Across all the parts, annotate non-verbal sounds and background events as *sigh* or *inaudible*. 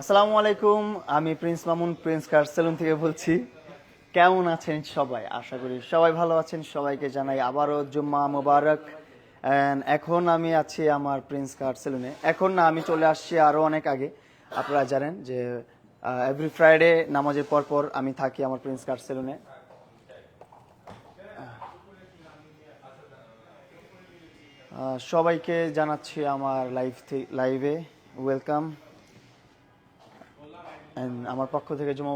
আসসালামু আলাইকুম, আমি Prince Mamun, Prince car salon থেকে বলছি। কেমন আছেন সবাই? আশা করি সবাই ভালো আছেন। সবাইকে জানাই আবারও জুম্মা মোবারক। এখন আমি আছি আমার প্রিন্স কার সেলুনে। এখন না, আমি চলে আসছি আরও অনেক আগে। আপনারা জানেন যে এভরি ফ্রাইডে নামাজের পর পর আমি থাকি আমার প্রিন্স কার সেলুনে। সবাইকে জানাচ্ছি আমার লাইভ লাইভে ওয়েলকাম আমার পক্ষ থেকে জুমা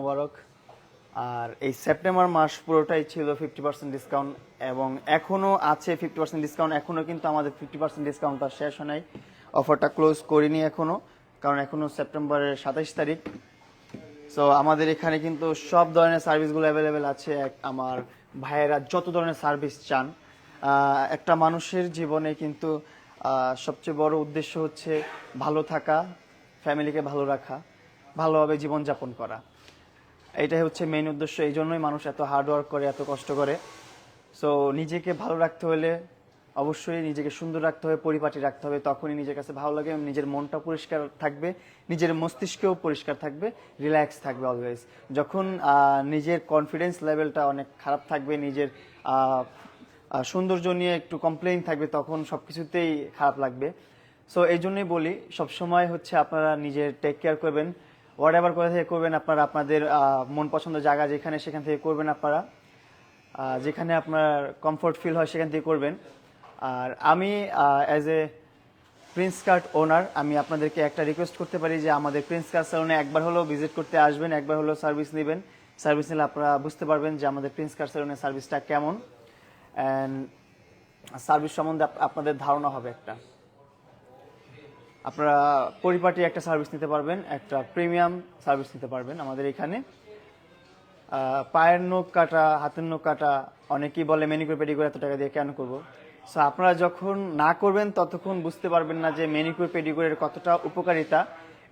আর এই সেপ্টেম্বর মাস পুরোটাই ছিল ফিফটি পার্সেন্ট ডিসকাউন্ট এবং এখনও আছে ফিফটি পার্সেন্ট ডিসকাউন্ট এখনও কিন্তু আমাদের ফিফটি পার্সেন্ট ডিসকাউন্টটা শেষ হয় নাই। অফারটা ক্লোজ করিনি এখনও, কারণ এখনও সেপ্টেম্বরের সাতাইশ তারিখ। সো আমাদের এখানে কিন্তু সব ধরনের সার্ভিসগুলো অ্যাভেলেবেল আছে। আমার ভাইয়েরা যত ধরনের সার্ভিস চান। একটা মানুষের জীবনে কিন্তু সবচেয়ে বড় উদ্দেশ্য হচ্ছে ভালো থাকা ফ্যামিলিকে ভালো রাখা। ভালোভাবে জীবনযাপন করা। এটাই হচ্ছে মেইন উদ্দেশ্য। এই জন্যই মানুষ এত হার্ড ওয়ার্ক করে, এত কষ্ট করে। সো নিজেকে ভালো রাখতে হলে অবশ্যই নিজেকে সুন্দর রাখতে হবে, পরিপাটি রাখতে হবে। তখনই নিজের কাছে ভালো লাগে এবং নিজের মনটা পরিষ্কার থাকবে, নিজের মস্তিষ্কও পরিষ্কার থাকবে রিল্যাক্স থাকবে অলওয়েজ যখন নিজের কনফিডেন্স লেভেলটা অনেক খারাপ থাকবে, নিজের সৌন্দর্য নিয়ে একটু কমপ্লেইন থাকবে, তখন সব কিছুতেই খারাপ লাগবে। সো এই জন্যই বলি, সবসময় হচ্ছে আপনারা নিজের টেক কেয়ার করবেন। হোয়াট এভার কোথা থেকে করবেন আপনারা, আপনাদের মন পছন্দ জায়গা যেখানে সেখান থেকে করবেন আপনারা। যেখানে আপনার কমফোর্ট ফিল হয় সেখান থেকে করবেন। আর আমি as a Prince car owner আমি আপনাদেরকে একটা রিকোয়েস্ট করতে পারি যে আমাদের প্রিন্স কার্ট স্যালনে একবার হলেও ভিজিট করতে আসবেন, একবার হলেও সার্ভিস নেবেন। সার্ভিস নিলে আপনারা বুঝতে পারবেন যে আমাদের প্রিন্স কার্ট স্যালনের সার্ভিসটা কেমন। অ্যান্ড সার্ভিস সম্বন্ধে আপনাদের ধারণা হবে একটা। আপনারা পরিপাটি একটা সার্ভিস নিতে পারবেন, একটা প্রিমিয়াম সার্ভিস নিতে পারবেন আমাদের এখানে। পায়ের নখ কাটা, হাতের নখ কাটা, অনেকেই বলে মেনিকুর পেডিকুর এত টাকা দিয়ে কেন করব? সো আপনারা যখন না করবেন, ততক্ষণ বুঝতে পারবেন না যে মেনিকুর পেডিকুরের কতটা উপকারিতা,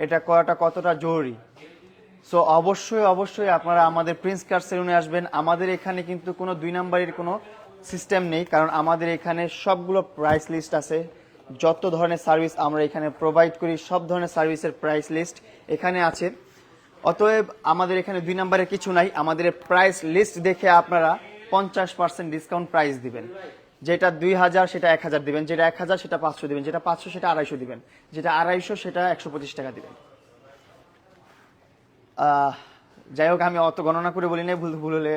এটা করাটা কতটা জরুরি। সো অবশ্যই অবশ্যই আপনারা আমাদের প্রিন্স কার সেলুনে আসবেন। আমাদের এখানে কিন্তু কোনো দুই নাম্বারের কোনো সিস্টেম নেই, কারণ আমাদের এখানে সবগুলো প্রাইস লিস্ট আছে। যত ধরনের সার্ভিস আমরা এখানে প্রোভাইড করি, সব ধরনের সার্ভিসের প্রাইস লিস্ট এখানে আছে। অতএব আমাদের এখানে দুই নম্বরে কিছু নাই, আমাদের প্রাইস লিস্ট দেখে আপনারা পঞ্চাশ পার্সেন্ট ডিসকাউন্ট প্রাইস দিবেন। যেটা দুই হাজার, সেটা এক হাজার দিবেন, যেটা এক হাজার, সেটা পাঁচশো দিবেন, যেটা পাঁচশো, সেটা আড়াইশো দিবেন, যেটা আড়াইশো, সেটা একশো পঁচিশ টাকা দিবেন। যাই হোক, আমি অত গণনা করে বলি নাই, ভুল ভুল হলে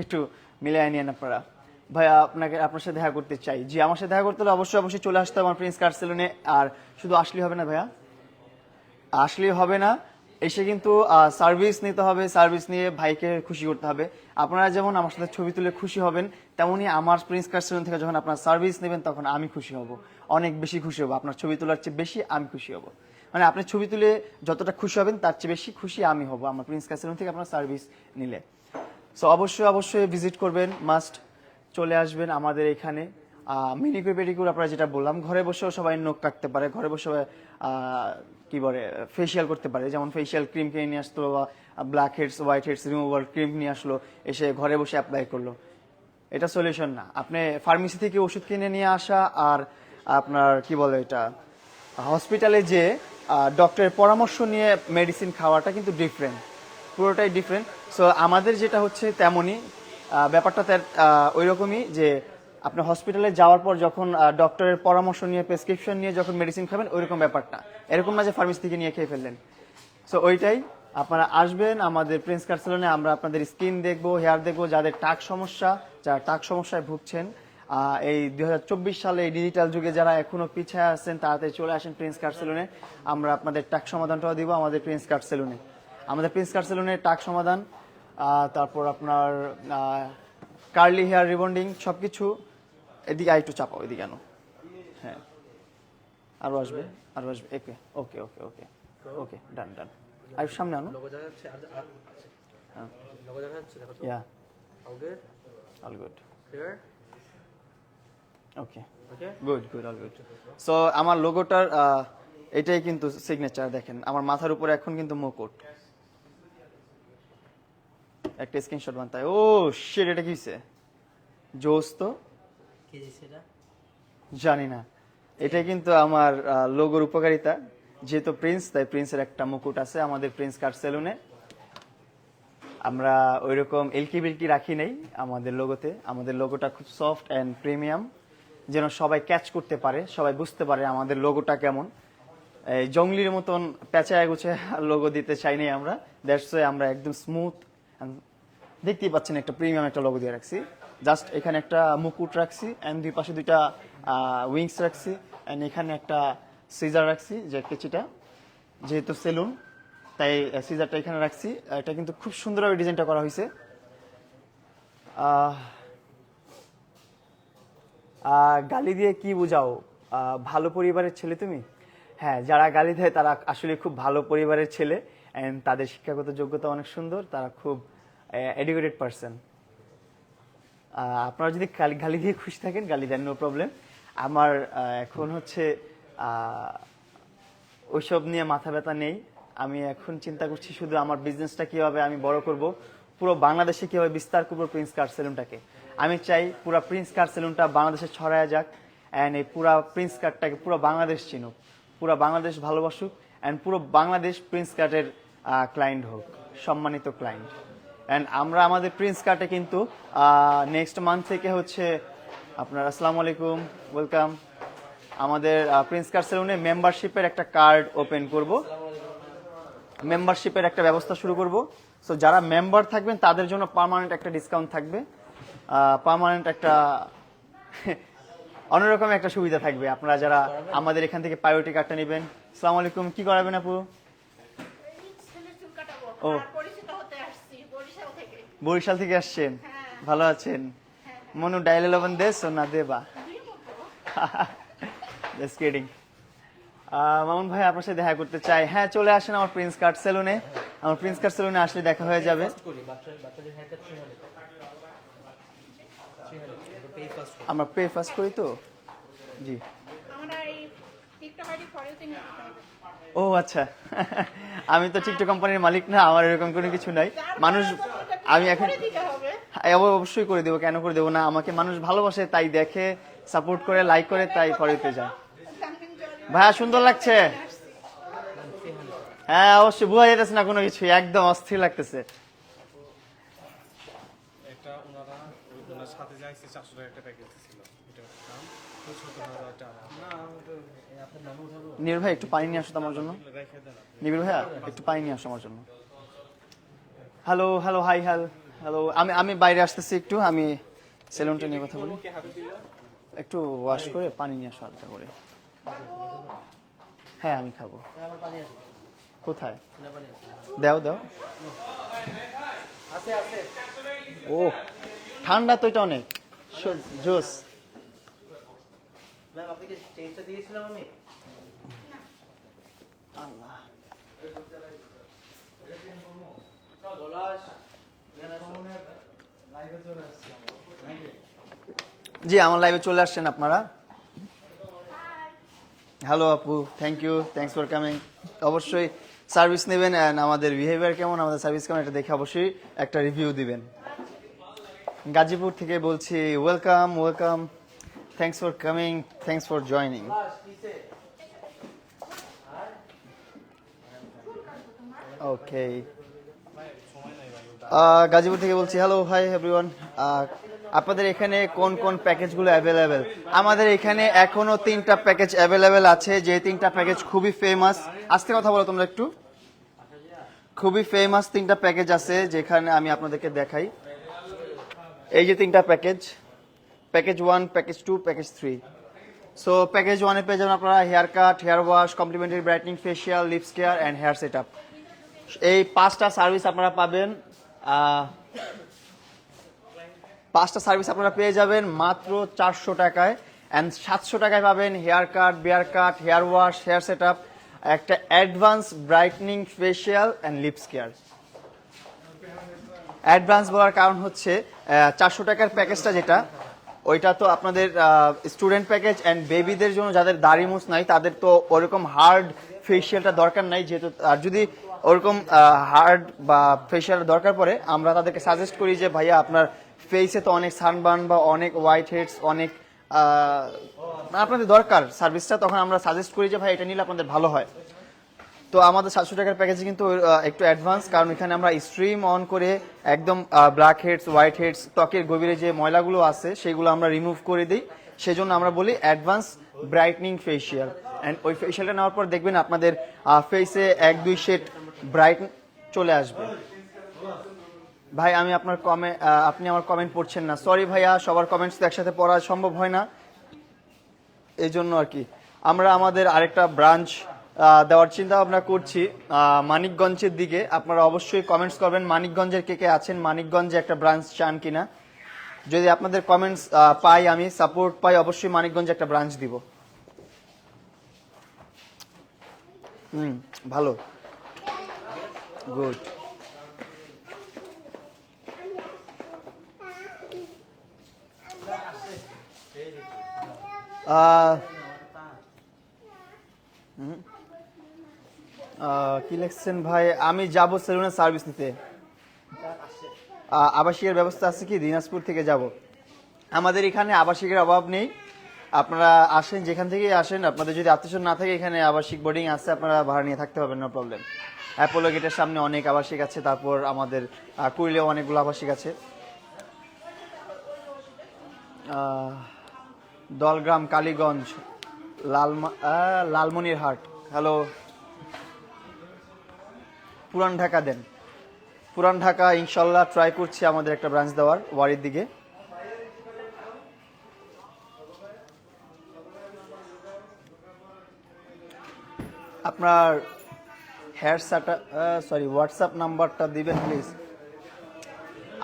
একটু মিলিয়ে নিয়েন আপনারা। ভাইয়া, আপনাকে, আপনার সাথে দেখা করতে চাই। জি, আমার সাথে দেখা করতে হলে অবশ্যই অবশ্যই চলে আসতে হবে আমার প্রিন্স কার আর শুধু আসলেই হবে না ভাইয়া? আসলেই হবে না। এসে কিন্তু সার্ভিস নিতে হবে সার্ভিস নিয়ে ভাইকে খুশি করতে হবে। আপনারা যেমন আমার সাথে ছবি তুলে খুশি হবেন, তেমনই আমার প্রিন্স কার সেলুন থেকে যখন আপনার সার্ভিস নেবেন, তখন আমি খুশি হব। অনেক বেশি খুশি হব। আপনার ছবি তোলার চেয়ে বেশি আমি খুশি হব। মানে আপনি ছবি তুলে যতটা খুশি হবেন, তার চেয়ে বেশি খুশি আমি হব আমার প্রিন্স কার সেলুন থেকে আপনার সার্ভিস নিলে। সো অবশ্যই অবশ্যই ভিজিট করবেন মাস্ট চলে আসবেন আমাদের এখানে। মিনিকুর পেডিকুর আপনারা যেটা বললাম, ঘরে বসেও সবাই নখ কাটতে পারে, ঘরে বসে কি বলে ফেসিয়াল করতে পারে। যেমন ফেসিয়াল ক্রিম কিনে নিয়ে আসতো বা black heads white heads remover cream নিয়ে আসলো, এসে ঘরে বসে অ্যাপ্লাই করল। এটা সলিউশন না। আপনি ফার্মেসি থেকে ওষুধ কিনে নিয়ে আসা আর আপনার, কি বলে এটা হসপিটালে যে ডক্টরের পরামর্শ নিয়ে মেডিসিন খাওয়াটা কিন্তু ডিফারেন্ট পুরোটাই ডিফারেন্ট সো আমাদের যেটা হচ্ছে তেমনই ব্যাপারটা ওই রকমই যে আপনি হসপিটালে যাওয়ার পর যখন ডক্টরের পরামর্শ নিয়ে প্রেসক্রিপশন নিয়ে যখন মেডিসিন খাবেন, ওইরকম ব্যাপারটা। এরকম না যে ফার্মেসি থেকে নিয়ে খেয়ে ফেললেন। সো ওইটাই। আপনারা আসবেন, আমাদের প্রিন্স কার সেলুনে আমরা আপনাদের স্কিন দেখব হেয়ার দেখব, যাদের টাক সমস্যা, যারা টাক সমস্যায় ভুগছেন এই দুই হাজার চব্বিশ সালে এই ডিজিটাল যুগে যারা এখনও পিছিয়ে আছেন, তাড়াতাড়ি চলে আসেন প্রিন্স কার সেলুনে আমরা আপনাদের টাক সমাধানটাও দিব আমাদের প্রিন্স কার সেলুনে আমাদের প্রিন্স কার টাক সমাধান তারপর আপনার কার্লি হেয়ার রিবন্ডিং সবকিছু। এদিকে আর একটু চাপাও এদিকে আনো। হ্যাঁ। আরও আসবে আরও আসবে। ওকে ওকে ওকে ওকে ওকে ডান ডান। আর সামনে আনো। Yeah all good okay okay good good all good so আমার লোগোটার এটাই কিন্তু সিগনেচার দেখেন। আমার মাথার উপরে এখন কিন্তু মুকুট। একটা স্ক্রিনশট বানতে ও শিট এটা কিছে জোস তো? কি এটা? জানি না। এটাই কিন্তু আমার লোগোর উপকারিতা। যেহেতু প্রিন্স তাই প্রিন্সের একটা মুকুট আছে আমাদের প্রিন্স কার সেলুনে আমরা ওইরকম এলকি বিলকি রাখি নেই আমাদের লোগোতে আমাদের লোগোটা খুব সফট অ্যান্ড প্রিমিয়াম যেন সবাই ক্যাচ করতে পারে সবাই বুঝতে পারে আমাদের লোগোটা কেমন। এই জঙ্গলির মতন প্যাঁচায় গুছে লোগো দিতে চাই নাই আমরা। দ্যাটস আমরা একদম স্মুথ দেখতেই পাচ্ছেন একটা প্রিমিয়াম একটা লোগো দিয়ে রাখছি। জাস্ট এখানে একটা মুকুট রাখছি অ্যান্ড দুই পাশে দুইটা উইংস রাখছি অ্যান্ড এখানে একটা সিজার রাখছি, যে কেচিটা যেহেতু সেলুন তাই সিজারটা এখানে রাখছি। এটা কিন্তু খুব সুন্দরভাবে ডিজাইনটা করা হয়েছে। গালি দিয়ে কি বোঝাও? ভালো পরিবারের ছেলে তুমি? হ্যাঁ যারা গালি দেয় তারা আসলে খুব ভালো পরিবারের ছেলে অ্যান্ড তাদের শিক্ষাগত যোগ্যতা অনেক সুন্দর, তারা খুব এডুকেটেড পারসন আপনারা যদি গালি দিয়ে খুশি থাকেন, গালি দেন নো প্রবলেম আমার এখন হচ্ছে ওইসব নিয়ে মাথা ব্যথা নেই। আমি এখন চিন্তা করছি শুধু আমার বিজনেসটা কীভাবে আমি বড় করব, পুরো বাংলাদেশে কীভাবে বিস্তার করব প্রিন্স কার সেলুনটাকে আমি চাই পুরো প্রিন্স কার সেলুনটা বাংলাদেশে ছড়ায় যাক অ্যান্ড এই পুরো প্রিন্স কার্ডটাকে পুরো বাংলাদেশ চিনুক। পুরো বাংলাদেশ ভালোবাসুক অ্যান্ড পুরো বাংলাদেশ প্রিন্স কার্টের ক্লায়েন্ট হোক, সম্মানিত ক্লায়েন্ট অ্যান্ড আমরা আমাদের প্রিন্স কার্টে কিন্তু নেক্সট মান্থ থেকে হচ্ছে আপনার আসসালামু আলাইকুম ওয়েলকাম আমাদের প্রিন্স কার সেলুনে মেম্বারশিপের একটা কার্ড ওপেন করব। মেম্বারশিপের একটা ব্যবস্থা শুরু করব। সো যারা মেম্বার থাকবেন তাদের জন্য পার্মানেন্ট একটা ডিসকাউন্ট থাকবে। পার্মানেন্ট একটা *laughs* অন্যরকম একটা সুবিধা থাকবে। আপনারা যারা আমাদের এখান থেকে প্রায়োরিটি কার্ডটা নেবেন। আসসালামু আলাইকুম কি করাবেন আপু? ও। আর পরিচিত হতে আসছি বরিশাল থেকে আসছেন? হ্যাঁ। ভালো আছেন? মনু ডাইলে লবণ দেশ ও না দেবা জাস্ট কিডিং মামুন ভাই আপনার সাথে দেখা করতে চাই। হ্যাঁ চলে আসেন আমার প্রিন্স কার্ড সেলুনে আমার প্রিন্স কার্ড সেলুনে আসলে দেখা হয়ে যাবে। আমরা পে ফার্স্ট করি তো? জি। ও আচ্ছা। আমি তো টিকটক কোম্পানির মালিক না আমার এরকম কোনো কিছু নাই। মানুষ আমি এখন করে দিতে হবে। হ্যাঁ, অব- অবশ্যই করে দেবো কেন করে দেবো না? আমাকে মানুষ ভালোবাসে তাই দেখে সাপোর্ট করে লাইক করে তাই ফরিতে যায় ভাইয়া সুন্দর লাগছে? হ্যাঁ অবশ্যই বোঝা যেতেছে না কোনো কিছু একদম অস্থির লাগতেছে। টাকা একটা পানি নিয়ে আসো তো আমার জন্য। নিবিড় ভাইয়া একটু পানি নিয়ে আসো আমার জন্য। হ্যালো হ্যালো হাই হ্যাল হ্যালো আমি আমি বাইরে আসতেছি একটু আমি সেলুনটা নিয়ে কথা বলি। একটু ওয়াশ করে পানি নিয়ে আসো হালকা করে। হ্যাঁ আমি খাব। কোথায়? দাও দাও। ও ঠান্ডা তো এটা অনেক। জোস। আল্লাহ। জি, আমার লাইভে চলে আসছেন আপনারা। হ্যালো আপু thank you thanks for coming অবশ্যই সার্ভিস নেবেন অ্যান্ড আমাদের বিহেভিয়ার কেমন, আমাদের সার্ভিস কেমন, এটা দেখে অবশ্যই একটা রিভিউ দিবেন। গাজীপুর থেকে বলছি welcome welcome thanks for coming thanks for joining okay Gazipur থেকে বলছি হ্যালো হাই এভরিওয়ান আপনাদের এখানে কোন কোন প্যাকেজগুলো অ্যাভেলেবেল আমাদের এখানে এখনও তিনটা প্যাকেজ অ্যাভেলেবেল আছে, যে তিনটা প্যাকেজ খুবই ফেমাস আজকে কথা বলো তোমরা একটু। খুবই ফেমাস তিনটা প্যাকেজ আছে, যেখানে আমি আপনাদেরকে দেখাই। এই যে তিনটা package package one package two package three so package ওয়ানে পেয়ে যাবেন আপনারা haircut hair wash complimentary brightening facial lips care and hair set up এই পাঁচটা সার্ভিস আপনারা পাবেন। পাঁচটা সার্ভিস আপনারা পেয়ে যাবেন মাত্র চারশো টাকায়। অ্যান্ড সাতশো টাকায় পাবেন haircut beard cut hair wash hair set up একটা advance brightening facial and lips care advance বলার কারণ হচ্ছে চারশো টাকার প্যাকেজটা যেটা, ওইটা তো আপনাদের স্টুডেন্ট প্যাকেজ অ্যান্ড বেবিদের জন্য যাদের দাড়ি মুছ নাই, তাদের তো ওরকম হার্ড ফেশিয়ালটা দরকার নাই, যেহেতু, আর যদি ওরকম হার্ড বা ফেশিয়াল দরকার পড়ে, আমরা তাদেরকে সাজেস্ট করি যে, ভাইয়া, আপনার ফেসে তো অনেক সানবার্ন বা অনেক হোয়াইট হেডস অনেক আপনাদের দরকার সার্ভিসটা তখন আমরা সাজেস্ট করি যে, ভাই, এটা নিলে আপনাদের ভালো হয়। তো আমাদের সাতশো টাকার প্যাকেজে কিন্তু একটু অ্যাডভান্স কারণ এখানে আমরা স্ট্রিম অন করে একদম ব্ল্যাক হেডস হোয়াইট হেডস ত্বকের গভীরে যে ময়লাগুলো আছে, সেগুলো আমরা রিমুভ করে দিই। সেজন্য আমরা বলি অ্যাডভান্স ব্রাইটনিং ফেসিয়াল অ্যান্ড ওই ফেসিয়ালটা নেওয়ার পর দেখবেন আপনাদের ফেসে এক দুই শেড ব্রাইট চলে আসবে। ভাই, আমি আপনার কমে আপনি আমার কমেন্ট পড়ছেন না। সরি ভাইয়া, সবার কমেন্টস একসাথে পড়া সম্ভব হয় না। এই জন্য আর কি। আমরা আমাদের আরেকটা ব্রাঞ্চ দেওয়ার চিন্তা ভাবনা করছি মানিকগঞ্জের দিকে। আপনারা অবশ্যই কমেন্টস করবেন, মানিকগঞ্জের কে কে আছেন, মানিকগঞ্জে একটা ব্রাঞ্চ চান কিনা। যদি আপনাদের কমেন্টস পাই আমি সাপোর্ট পাই, অবশ্যই মানিকগঞ্জে একটা ব্রাঞ্চ দিব। হুম, ভালো। গুড আহ কি লিখছেন ভাই? আমি যাব সেলুনের সার্ভিস নিতে। আবাসিকের ব্যবস্থা আছে কি? দিনাজপুর থেকে যাব। আমাদের এখানে আবাসিকের অভাব নেই। আপনারা আসেন, যেখান থেকেই আসেন, আপনাদের যদি আত্মীয় না থাকে, এখানে আবাসিক বোর্ডিং আছে, আপনারা ভাড়া নিয়ে থাকতে পারবেন নো প্রবলেম অ্যাপোলো গেটের সামনে অনেক আবাসিক আছে তারপর আমাদের আহ, কুড়িলেও অনেকগুলো আবাসিক আছে। দলগ্রাম কালীগঞ্জ লালমা লালমনিরহাট। হ্যালো পুরান ঢাকা দেন। পুরান ঢাকা ইনশাল্লাহ ট্রাই করছি আমাদের একটা ব্রাঞ্চ দেওয়ার ওয়ারির দিকে। আপনার হেয়ার সাটা সরি হোয়াটসঅ্যাপ নাম্বারটা দিবেন প্লিজ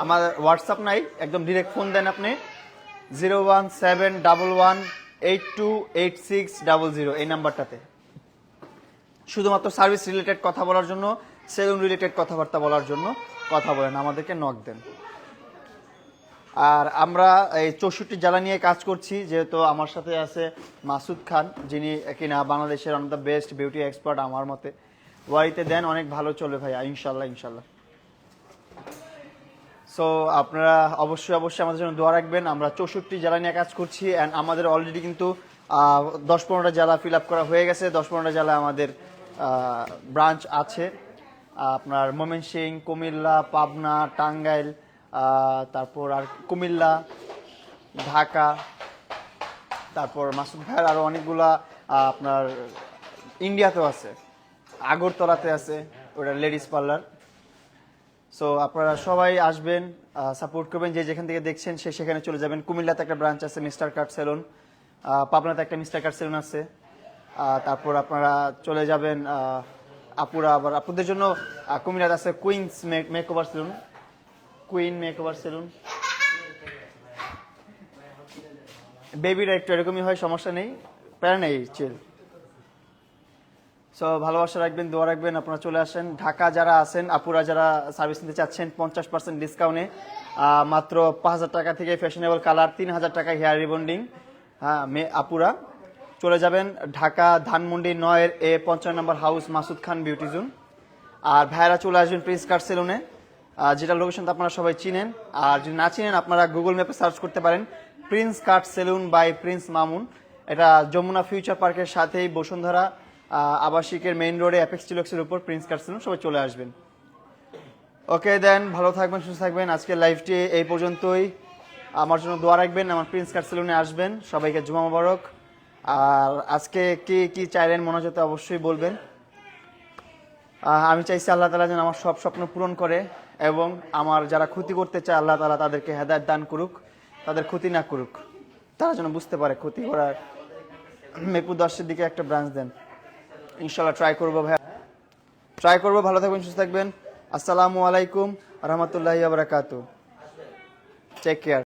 আমার হোয়াটসঅ্যাপ নাই, একদম ডিরেক্ট ফোন দেন আপনি। Zero one seven double one eight two eight six double zero এই নাম্বারটাতে। শুধুমাত্র সার্ভিস রিলেটেড কথা বলার জন্য সেলুন রিলেটেড কথাবার্তা বলার জন্য কথা বলেন, আমাদেরকে নক দেন। আর আমরা এই চৌষট্টি জেলা নিয়ে কাজ করছি, যেহেতু আমার সাথে আছে মাসুদ খান, যিনি কিনা বাংলাদেশের on the best beauty expert আমার মতে। ওয়ারিতে দেন, অনেক ভালো চলবে ভাইয়া ইনশাল্লাহ ইনশাল্লাহ সো আপনারা অবশ্যই অবশ্যই আমাদের জন্য দোয়া রাখবেন। আমরা চৌষট্টি জেলা নিয়ে কাজ করছি অ্যান্ড আমাদের অলরেডি কিন্তু দশ পনেরোটা জেলা ফিল আপ করা হয়ে গেছে। দশ পনেরোটা জেলা আমাদের ব্রাঞ্চ আছে। আপনার ময়মনসিং কুমিল্লা, পাবনা, টাঙ্গাইল তারপর আর কুমিল্লা, ঢাকা, তারপর মাসুদ ভাইয়ের আরও অনেকগুলা আপনার ইন্ডিয়াতেও আছে। আগরতলাতে আছে ওটা লেডিস পার্লার। সো আপনারা সবাই আসবেন সাপোর্ট করবেন, যে যেখান থেকে দেখছেন সে সেখানে চলে যাবেন। কুমিল্লাতে একটা ব্রাঞ্চ আছে মিস্টার কার্ড সেলুন পাবনাতে একটা মিস্টার কার্ড সেলুন আছে। তারপর আপনারা চলে যাবেন আপুরা আবার, আপুদের জন্য কুমিল্লাতে আছে queens makeover salon queen makeover salon বেবিরা একটু এরকমই হয়, সমস্যা নেই। প্যারা নেই চিল সো ভালোবাসা রাখবেন, দোয়া রাখবেন, আপনারা চলে আসেন। ঢাকা যারা আছেন, আপুরা যারা সার্ভিস নিতে চাচ্ছেন, পঞ্চাশ পার্সেন্ট ডিসকাউন্টে মাত্র পাঁচ হাজার টাকা থেকে ফ্যাশনেবল কালার তিন হাজার টাকা হেয়ার রিবন্ডিং হ্যাঁ মে, আপুরা, চলে যাবেন ঢাকা ধানমন্ডি নয়ের এ পঞ্চান্ন নম্বর house Masud Khan beauty zone আর ভাইরা চলে আসবেন প্রিন্স কার্ড সেলুনে যেটা লোকেশন আপনারা সবাই চিনেন। আর যদি না চিনেন, আপনারা গুগল ম্যাপে সার্চ করতে পারেন। Prince car salon by Prince Mamun এটা যমুনা ফিউচার পার্কের সাথেই বসুন্ধরা আবাসিকের মেইন রোডে অ্যাপেক্স চিলক্সের উপর প্রিন্স কার্ড সেলুন সবাই চলে আসবেন। ওকে দেন ভালো থাকবেন, সুস্থ থাকবেন। আজকের লাইভটি এই পর্যন্তই। আমার জন্য দোয়া রাখবেন, আমার প্রিন্স কার্ড সেলুনে আসবেন। সবাইকে জুমা মোবারক। আর আজকে কি কি চাইলেন মনোজাতে অবশ্যই বলবেন। আমি চাইছি আল্লাহ তালা যেন আমার সব স্বপ্ন পূরণ করে এবং আমার যারা ক্ষতি করতে চায় আল্লাহ তালা তাদেরকে হেদায়ত দান করুক, তাদের ক্ষতি না করুক। তারা যেন বুঝতে পারে ক্ষতি করার মেপু দশের দিকে একটা ব্রাঞ্চ দেন। ইনশাল্লাহ ট্রাই করব ভাই ট্রাই করব, ভালো থাকবেন, সুস্থ থাকবেন। আসসালামু আলাইকুম, রহমতুল্লাহ আবরাকাত টেক কেয়ার